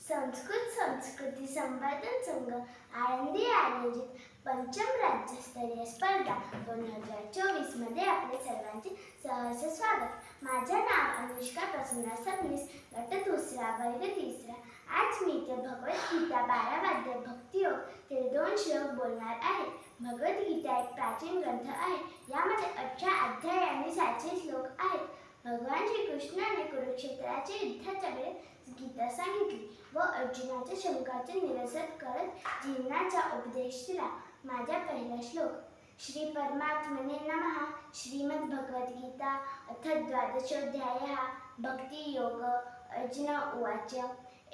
संस्कृत संस्कृती संवर्धन संघ आळंदी आयोजित पंचम राज्यस्तरीय स्पर्धा दोन हजार चोवीसमध्ये आपले सर्वांचे सहर्ष स्वागत. माझे नाव अनुष्का प्रसन्न सबनीस गट दुसरा वर्ग तिसरा. आज मी ते भगवद्गीता बारा वाद्य भक्तियोग ते दोन श्लोक बोलणार आहे. भगवद्गीता एक प्राचीन ग्रंथ आहे. यामध्ये अठरा अध्याय आणि सातशे श्लोक आहेत. भगवान श्रीकृष्णाने कुरुक्षेत्राचे युद्धाच्या वेळेस गीता सांगितली व अर्जुनाच्या शंकाचे निरसन करत जीवनाचा उपदेश दिला माझा पहिला श्लोक श्री परमात्मने नमः श्रीमद् भगवद्गीता अथ द्वादशोऽध्यायः भक्तियोग अर्जुन उवाच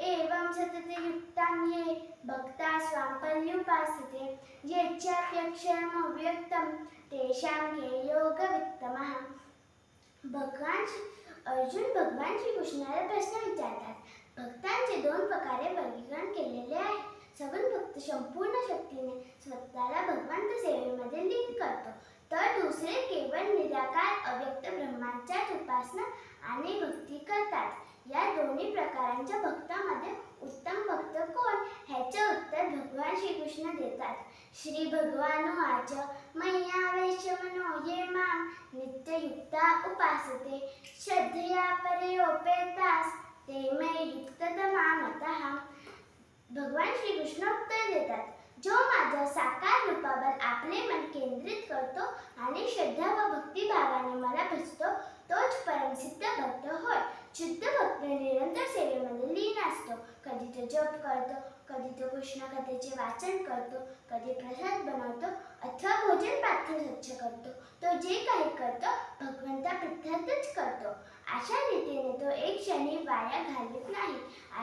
एवं सततयुक्तां ये भक्ता स्वां पर्युपासते यच्चाप्यक्षरमव्यक्तं तेषां के योगवित्तमः भगवान श्री- अर्जुन भगवान श्रीकृष्णाला प्रश्न विचारतात भक्तांचे दोन प्रकारे वर्गीकरण केलेले आहे. सगुण भक्त संपूर्ण शक्तीने स्वतःला भगवंत सेवेमध्ये लीन करतो. तर दुसरे केवळ निराकार अव्यक्त ब्रह्माच्याच उपासना आणि भक्ती करतात. या दोन्ही प्रकारांच्या भक्तामध्ये उत्तम भक्त कोण? ह्याचे उत्तर भगवान श्रीकृष्ण देतात. श्री भगवानुवाच मय्यावेश्य मनो ये मां नित्ययुक्ता उपासते. श्रद्धया परयोपेतास ते भगवान श्रीकृष्ण उत्तर देतात जो माझ्या साकार रूपावर आपले मन केंद्रित करतो आणि श्रद्धा व भक्तिभावाने मला भजतो तोच परमसिद्ध भक्त होय शुद्ध भक्त निरंतर सेवेमध्ये लीन कधी तो जप करतो कधी तो कृष्ण कथेचे वाचन करतो कधी प्रसाद बनवतो अथवा भोजन पात्र स्वच्छ करतो. तो जे काही करतो भगवंता प्रथातच करतो. अशा रीतीने तो एक क्षणी वाया घालत नाही.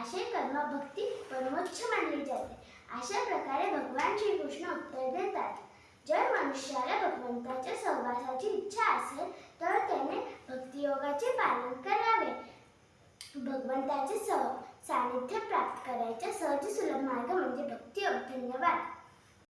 असे कर्म भक्ती परमोच्च मानली जाते. अशा प्रकारे भगवान श्रीकृष्ण उत्तर देतात. जर मनुष्याला भगवंताच्या सहवासाची इच्छा असेल तर त्याने भक्तियोगाचे पालन करावे. भगवंताचे सह सानिध्य प्राप्त करायचा सहज सुलभ मार्ग म्हणजे भक्तियोग धन्यवाद.